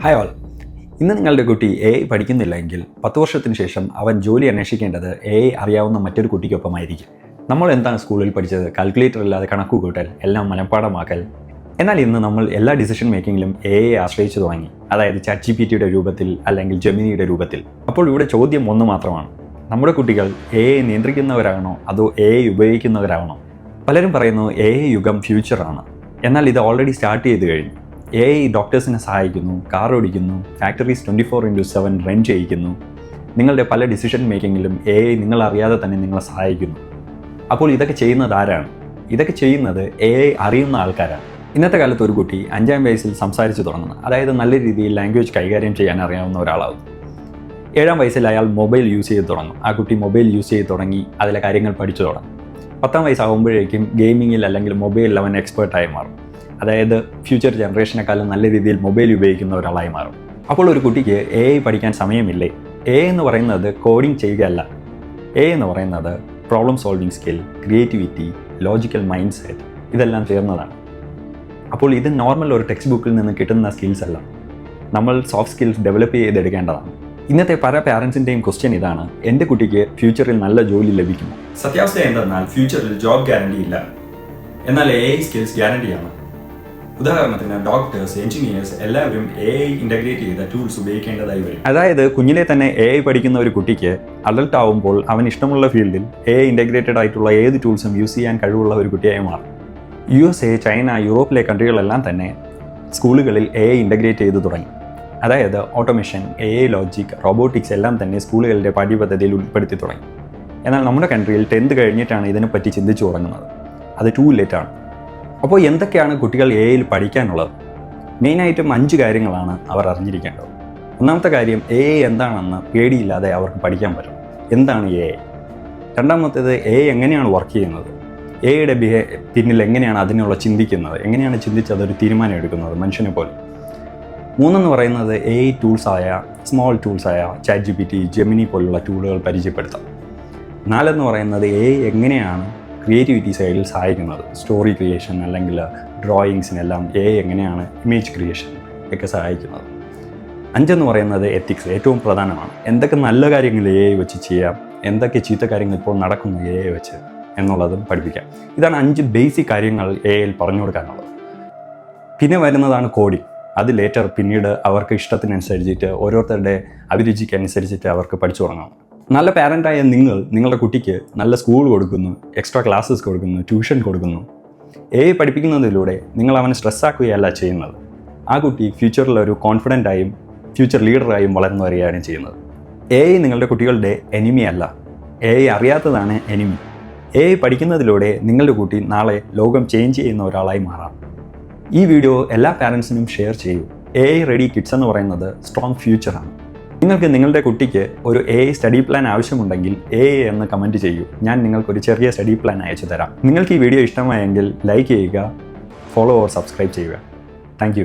Hi all ഇന്ന് നിങ്ങളുടെ കുട്ടി എ ഐ പഠിക്കുന്നില്ലെങ്കിൽ പത്ത് വർഷത്തിന് ശേഷം അവൻ ജോലി അന്വേഷിക്കേണ്ടത് എ ഐ അറിയാവുന്ന മറ്റൊരു കുട്ടിക്കൊപ്പമായിരിക്കും. നമ്മൾ എന്താണ് സ്കൂളിൽ പഠിച്ചത്? കാൽക്കുലേറ്റർ ഇല്ലാതെ കണക്ക് കൂട്ടൽ എല്ലാം മനഃപ്പാടമാക്കൽ എന്നാൽ ഇന്ന് നമ്മൾ എല്ലാ ഡിസിഷൻ മേക്കിങ്ങിലും എ ഐ ആശ്രയിച്ചു തുടങ്ങി. അതായത് ചാറ്റ് ജി പി ടിയുടെ രൂപത്തിൽ അല്ലെങ്കിൽ ജെമിനിയുടെ രൂപത്തിൽ. അപ്പോൾ ഇവിടെ ചോദ്യം ഒന്ന് മാത്രമാണ്. നമ്മുടെ കുട്ടികൾ എ ഐ നിയന്ത്രിക്കുന്നവരാണോ? അതോ എ ഐ ഉപയോഗിക്കുന്നവരാണോ? പലരും പറയുന്നു എ ഐ യുഗം ഫ്യൂച്ചറാണ് എന്നാൽ ഇത് ഓൾറെഡി സ്റ്റാർട്ട് ചെയ്ത് കഴിഞ്ഞു. എ ഐ ഡോക്ടേഴ്സിനെ സഹായിക്കുന്നു കാർ ഓടിക്കുന്നു factories twenty four into seven run ചെയ്യിക്കുന്നു. നിങ്ങളുടെ പല ഡിസിഷൻ മേക്കിങ്ങിലും എ ഐ നിങ്ങളറിയാതെ തന്നെ നിങ്ങളെ സഹായിക്കുന്നു. അപ്പോൾ ഇതൊക്കെ ചെയ്യുന്നത് ആരാണ്? ഇതൊക്കെ ചെയ്യുന്നത് എ ഐ അറിയുന്ന ആൾക്കാരാണ്. ഇന്നത്തെ കാലത്ത് ഒരു കുട്ടി അഞ്ചാം വയസ്സിൽ സംസാരിച്ചു തുടങ്ങുന്നു. അതായത് നല്ല രീതിയിൽ ലാംഗ്വേജ് കൈകാര്യം ചെയ്യാൻ അറിയാവുന്ന ഒരാളാവും ഏഴാം വയസ്സിൽ അയാൾ മൊബൈൽ യൂസ് ചെയ്ത് തുടങ്ങും. ആ കുട്ടി മൊബൈൽ യൂസ് ചെയ്ത് തുടങ്ങി അതിലെ കാര്യങ്ങൾ പഠിച്ചു തുടങ്ങും. പത്താം വയസ്സാകുമ്പോഴേക്കും ഗെയിമിങ്ങിൽ അല്ലെങ്കിൽ മൊബൈലിൽ അവൻ എക്സ്പേർട്ടായി മാറും. അതായത് ഫ്യൂച്ചർ ജനറേഷനെക്കാളും നല്ല രീതിയിൽ മൊബൈൽ ഉപയോഗിക്കുന്ന ഒരാളായി മാറും. അപ്പോൾ ഒരു കുട്ടിക്ക് എ ഐ പഠിക്കാൻ സമയമില്ലേ? എ എന്ന് പറയുന്നത് കോഡിംഗ് ചെയ്യുകയല്ല. എ എന്ന് പറയുന്നത് problem solving skill creativity logical mind set ഇതെല്ലാം ചേർന്നതാണ്. അപ്പോൾ ഇത് നോർമൽ ഒരു ടെക്സ്റ്റ് ബുക്കിൽ നിന്ന് കിട്ടുന്ന സ്കിൽസ് അല്ല. നമ്മൾ സോഫ്റ്റ് സ്കിൽസ് ഡെവലപ്പ് ചെയ്തെടുക്കേണ്ടതാണ്. ഇന്നത്തെ പല പാരൻസിന്റെയും ക്വസ്റ്റ്യൻ ഇതാണ് എന്റെ കുട്ടിക്ക് ഫ്യൂച്ചറിൽ നല്ല ജോലി ലഭിക്കുമോ? സത്യാവസ്ഥ എന്തെന്നാൽ ഫ്യൂച്ചറിൽ ജോബ് ഗ്യാരണ്ടി ഇല്ല. എന്നാൽ എ ഐ സ്കിൽസ് ഗ്യാരണ്ടിയാണ് ഉദാഹരണത്തിന് ഡോക്ടേഴ്സ് എഞ്ചിനീയേഴ്സ് എല്ലാവരും എ ഐ ഇന്റഗ്രേറ്റ് ചെയ്ത ടൂൾസ് ഉപയോഗിക്കേണ്ടതായി വരും. അതായത് കുഞ്ഞിലെ തന്നെ എ ഐ പഠിക്കുന്ന ഒരു കുട്ടിക്ക് അഡൾട്ട് ആവുമ്പോൾ അവൻ ഇഷ്ടമുള്ള ഫീൽഡിൽ എ ഐ ഇന്റഗ്രേറ്റഡ് ആയിട്ടുള്ള ഏത് ടൂൾസും യൂസ് ചെയ്യാൻ കഴിവുള്ള ഒരു കുട്ടിയായി മാറും. യു എസ് എ ചൈന യൂറോപ്പിലെ കൺട്രികളെല്ലാം തന്നെ സ്കൂളുകളിൽ എ ഐ ഇന്റഗ്രേറ്റ് ചെയ്തു തുടങ്ങി. അതായത് automation A I logic robotics എല്ലാം തന്നെ സ്കൂളുകളുടെ പാഠ്യപദ്ധതിയിൽ ഉൾപ്പെടുത്തി തുടങ്ങി. എന്നാൽ നമ്മുടെ കൺട്രിയിൽ ടെൻത്ത് കഴിഞ്ഞിട്ടാണ് ഇതിനെപ്പറ്റി ചിന്തിച്ചു തുടങ്ങുന്നത്. അത് ടൂ ലേറ്റ് ആണ്. അപ്പോൾ എന്തൊക്കെയാണ് കുട്ടികൾ എ ഐയിൽ പഠിക്കാനുള്ളത്? മെയിനായിട്ടും അഞ്ച് കാര്യങ്ങളാണ് അവർ അറിഞ്ഞിരിക്കേണ്ടത്. ഒന്നാമത്തെ കാര്യം എ ഐ എന്താണെന്ന് പേടിയില്ലാതെ അവർക്ക് പഠിക്കാൻ പറ്റും. എന്താണ് എ ഐ രണ്ടാമത്തേത് എ ഐ എങ്ങനെയാണ് വർക്ക് ചെയ്യുന്നത്? എയുടെ ബിഹേ പിന്നിൽ എങ്ങനെയാണ് അതിനുള്ള ചിന്തിക്കുന്നത്? എങ്ങനെയാണ് ചിന്തിച്ച് അതൊരു തീരുമാനം എടുക്കുന്നത് മനുഷ്യനെ പോലെ? മൂന്നെന്ന് പറയുന്നത് എ ഐ ടൂൾസായ small ടൂൾസായ chat G P T Gemini പോലുള്ള ടൂളുകൾ പരിചയപ്പെടുത്താം. നാലെന്ന് പറയുന്നത് എ എങ്ങനെയാണ് ക്രിയേറ്റിവിറ്റി സൈഡിൽ സഹായിക്കുന്നത്. സ്റ്റോറി ക്രിയേഷൻ അല്ലെങ്കിൽ ഡ്രോയിങ്സിനെല്ലാം എ എങ്ങനെയാണ് ഇമേജ് ക്രിയേഷൻ ഒക്കെ സഹായിക്കുന്നത്. അഞ്ചെന്ന് പറയുന്നത് എത്തിക്സ് ഏറ്റവും പ്രധാനമാണ്. എന്തൊക്കെ നല്ല കാര്യങ്ങൾ എ വെച്ച് ചെയ്യാം എന്തൊക്കെ ചീത്ത കാര്യങ്ങൾ ഇപ്പോൾ നടക്കുന്നു എ വെച്ച് എന്നുള്ളതും പഠിപ്പിക്കാം. ഇതാണ് അഞ്ച് ബേസിക് കാര്യങ്ങൾ എ ഐയിൽ പറഞ്ഞു കൊടുക്കാനുള്ളത്. പിന്നെ വരുന്നതാണ് കോഡിംഗ് അത് ലേറ്റർ പിന്നീട് അവർക്ക് ഇഷ്ടത്തിനനുസരിച്ചിട്ട് ഓരോരുത്തരുടെ അഭിരുചിക്കനുസരിച്ചിട്ട് അവർക്ക് പഠിച്ചു തുടങ്ങണം. നല്ല പാരന്റായ നിങ്ങൾ നിങ്ങളുടെ കുട്ടിക്ക് നല്ല സ്കൂൾ കൊടുക്കുന്നു എക്സ്ട്രാ ക്ലാസ്സസ് കൊടുക്കുന്നു ട്യൂഷൻ കൊടുക്കുന്നു. എ പഠിപ്പിക്കുന്നതിലൂടെ നിങ്ങൾ അവനെ സ്ട്രെസ്സാക്കുകയല്ല ചെയ്യുന്നത്. ആ കുട്ടി ഫ്യൂച്ചറിൽ ഒരു കോൺഫിഡന്റ് ഫ്യൂച്ചർ ലീഡറായും വളർന്നു വരികയാണ് ചെയ്യുന്നത്. എ ഐ നിങ്ങളുടെ കുട്ടികളുടെ എനിമി അല്ല. എ ഐ അറിയാത്തതാണ് എനിമി എ ഐ പഠിക്കുന്നതിലൂടെ നിങ്ങളുടെ കുട്ടി നാളെ ലോകം ചേഞ്ച് ചെയ്യുന്ന ഒരാളായി മാറാം. ഈ വീഡിയോ എല്ലാ പാരൻസിനും ഷെയർ ചെയ്യൂ. എ ഐ റെഡി കിഡ്സ് എന്ന് പറയുന്നത് സ്ട്രോങ് ഫ്യൂച്ചറാണ് നിങ്ങൾക്ക് നിങ്ങളുടെ കുട്ടിക്ക് ഒരു എ സ്റ്റഡി പ്ലാൻ ആവശ്യമുണ്ടെങ്കിൽ എ എന്ന് കമന്റ് ചെയ്യൂ. ഞാൻ നിങ്ങൾക്ക് ഒരു ചെറിയ സ്റ്റഡി പ്ലാൻ അയച്ചു തരാം. നിങ്ങൾക്ക് ഈ വീഡിയോ ഇഷ്ടമായെങ്കിൽ ലൈക്ക് ചെയ്യുക ഫോളോ ഓർ സബ്സ്ക്രൈബ് ചെയ്യുക. താങ്ക്